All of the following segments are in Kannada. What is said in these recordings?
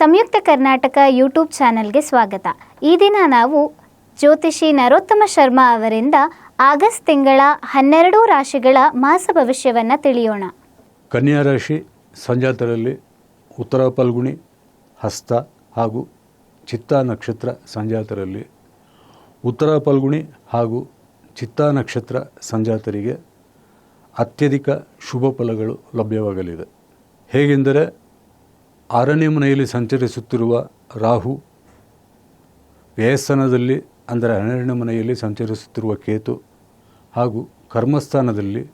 ಸಂಯುಕ್ತ ಕರ್ನಾಟಕ ಯೂಟ್ಯೂಬ್ ಚಾನೆಲ್ಗೆ ಸ್ವಾಗತ. ಈ ದಿನ ನಾವು ಜ್ಯೋತಿಷಿ ನರೋತ್ತಮ ಶರ್ಮಾ ಅವರಿಂದ ಆಗಸ್ಟ್ ತಿಂಗಳ ಹನ್ನೆರಡು ರಾಶಿಗಳ ಮಾಸ ಭವಿಷ್ಯವನ್ನು ತಿಳಿಯೋಣ. ಕನ್ಯಾ ರಾಶಿ ಸಂಜಾತರಲ್ಲಿ ಉತ್ತರ ಫಲ್ಗುಣಿ, ಹಸ್ತ ಹಾಗೂ ಚಿತ್ತ ನಕ್ಷತ್ರ ಸಂಜಾತರಲ್ಲಿ ಉತ್ತರ ಫಲ್ಗುಣಿ ಹಾಗೂ ಚಿತ್ತ ನಕ್ಷತ್ರ ಸಂಜಾತರಿಗೆ ಅತ್ಯಧಿಕ ಶುಭ ಫಲಗಳು ಲಭ್ಯವಾಗಲಿದೆ. ಹೇಗೆಂದರೆ ಆರನೇ ಮನೆಯಲ್ಲಿ ಸಂಚರಿಸುತ್ತಿರುವ ರಾಹು ವ್ಯಯಸ್ಥಾನದಲ್ಲಿ ಅಂದರೆ ಹನ್ನೆರಡನೇ ಮನೆಯಲ್ಲಿ ಸಂಚರಿಸುತ್ತಿರುವ ಕೇತು ಹಾಗೂ ಕರ್ಮಸ್ಥಾನದಲ್ಲಿ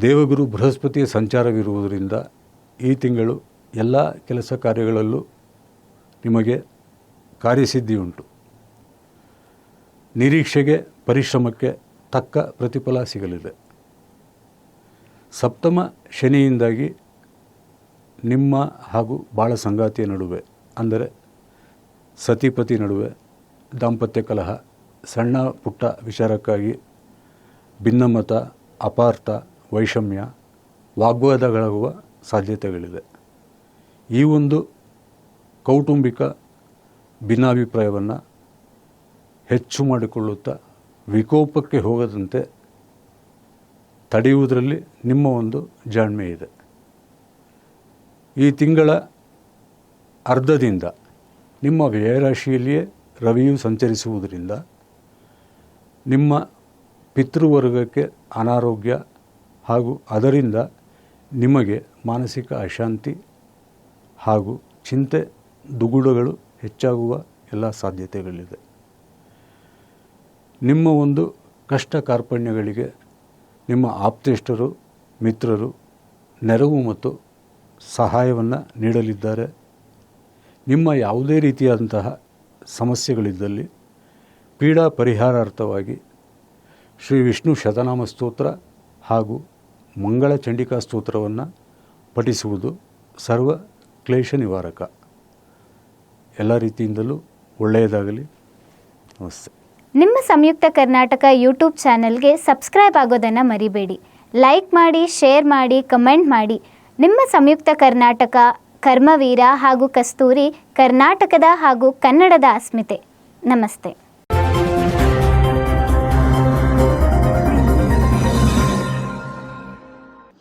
ದೇವಗುರು ಬೃಹಸ್ಪತಿಯ ಸಂಚಾರವಿರುವುದರಿಂದ ಈ ತಿಂಗಳು ಎಲ್ಲ ಕೆಲಸ ಕಾರ್ಯಗಳಲ್ಲೂ ನಿಮಗೆ ಕಾರ್ಯಸಿದ್ಧಿಯುಂಟು. ನಿರೀಕ್ಷೆಗೆ, ಪರಿಶ್ರಮಕ್ಕೆ ತಕ್ಕ ಪ್ರತಿಫಲ ಸಿಗಲಿದೆ. ಸಪ್ತಮ ಶನಿಯಿಂದಾಗಿ ನಿಮ್ಮ ಹಾಗೂ ಬಾಳ ಸಂಗಾತಿಯ ನಡುವೆ, ಅಂದರೆ ಸತಿಪತಿ ನಡುವೆ ದಾಂಪತ್ಯ ಕಲಹ, ಸಣ್ಣ ಪುಟ್ಟ ವಿಚಾರಕ್ಕಾಗಿ ಭಿನ್ನಮತ, ಅಪಾರ್ಥ, ವೈಷಮ್ಯ, ವಾಗ್ವಾದಗಳಾಗುವ ಸಾಧ್ಯತೆಗಳಿದೆ ಈ ಒಂದು ಕೌಟುಂಬಿಕ ಭಿನ್ನಾಭಿಪ್ರಾಯವನ್ನು ಹೆಚ್ಚು ಮಾಡಿಕೊಳ್ಳುತ್ತಾ ವಿಕೋಪಕ್ಕೆ ಹೋಗದಂತೆ ತಡೆಯುವುದರಲ್ಲಿ ನಿಮ್ಮ ಒಂದು ಜಾಣ್ಮೆ ಇದೆ. ಈ ತಿಂಗಳ ಅರ್ಧದಿಂದ ನಿಮ್ಮ ವ್ಯಯರಾಶಿಯಲ್ಲಿಯೇ ರವಿಯು ಸಂಚರಿಸುವುದರಿಂದ ನಿಮ್ಮ ಪಿತೃವರ್ಗಕ್ಕೆ ಅನಾರೋಗ್ಯ ಹಾಗೂ ಅದರಿಂದ ನಿಮಗೆ ಮಾನಸಿಕ ಅಶಾಂತಿ ಹಾಗೂ ಚಿಂತೆ ದುಗುಡಗಳು ಹೆಚ್ಚಾಗುವ ಎಲ್ಲ ಸಾಧ್ಯತೆಗಳಿದೆ. ನಿಮ್ಮ ಒಂದು ಕಷ್ಟ ಕಾರ್ಪಣ್ಯಗಳಿಗೆ ನಿಮ್ಮ ಆಪ್ತೇಷ್ಟರು, ಮಿತ್ರರು ನೆರವು ಮತ್ತು ಸಹಾಯವನ್ನು ನೀಡಲಿದ್ದಾರೆ. ನಿಮ್ಮ ಯಾವುದೇ ರೀತಿಯಾದಂತಹ ಸಮಸ್ಯೆಗಳಿದ್ದಲ್ಲಿ ಪೀಡಾ ಪರಿಹಾರಾರ್ಥವಾಗಿ ಶ್ರೀ ವಿಷ್ಣು ಶತನಾಮ ಸ್ತೋತ್ರ ಹಾಗೂ ಮಂಗಳ ಚಂಡಿಕಾ ಸ್ತೋತ್ರವನ್ನು ಪಠಿಸುವುದು ಸರ್ವ ಕ್ಲೇಶ ನಿವಾರಕ. ಎಲ್ಲ ರೀತಿಯಿಂದಲೂ ಒಳ್ಳೆಯದಾಗಲಿ. ನಮಸ್ತೆ. ನಿಮ್ಮ ಸಂಯುಕ್ತ ಕರ್ನಾಟಕ ಯೂಟ್ಯೂಬ್ ಚಾನಲ್ಗೆ ಸಬ್ಸ್ಕ್ರೈಬ್ ಆಗೋದನ್ನು ಮರಿಬೇಡಿ. ಲೈಕ್ ಮಾಡಿ, ಶೇರ್ ಮಾಡಿ, ಕಮೆಂಟ್ ಮಾಡಿ. ನಿಮ್ಮ ಸಂಯುಕ್ತ ಕರ್ನಾಟಕ ಕರ್ಮವೀರ ಹಾಗೂ ಕಸ್ತೂರಿ ಕರ್ನಾಟಕದ ಹಾಗೂ ಕನ್ನಡದ ಅಸ್ಮಿತೆ. ನಮಸ್ತೆ.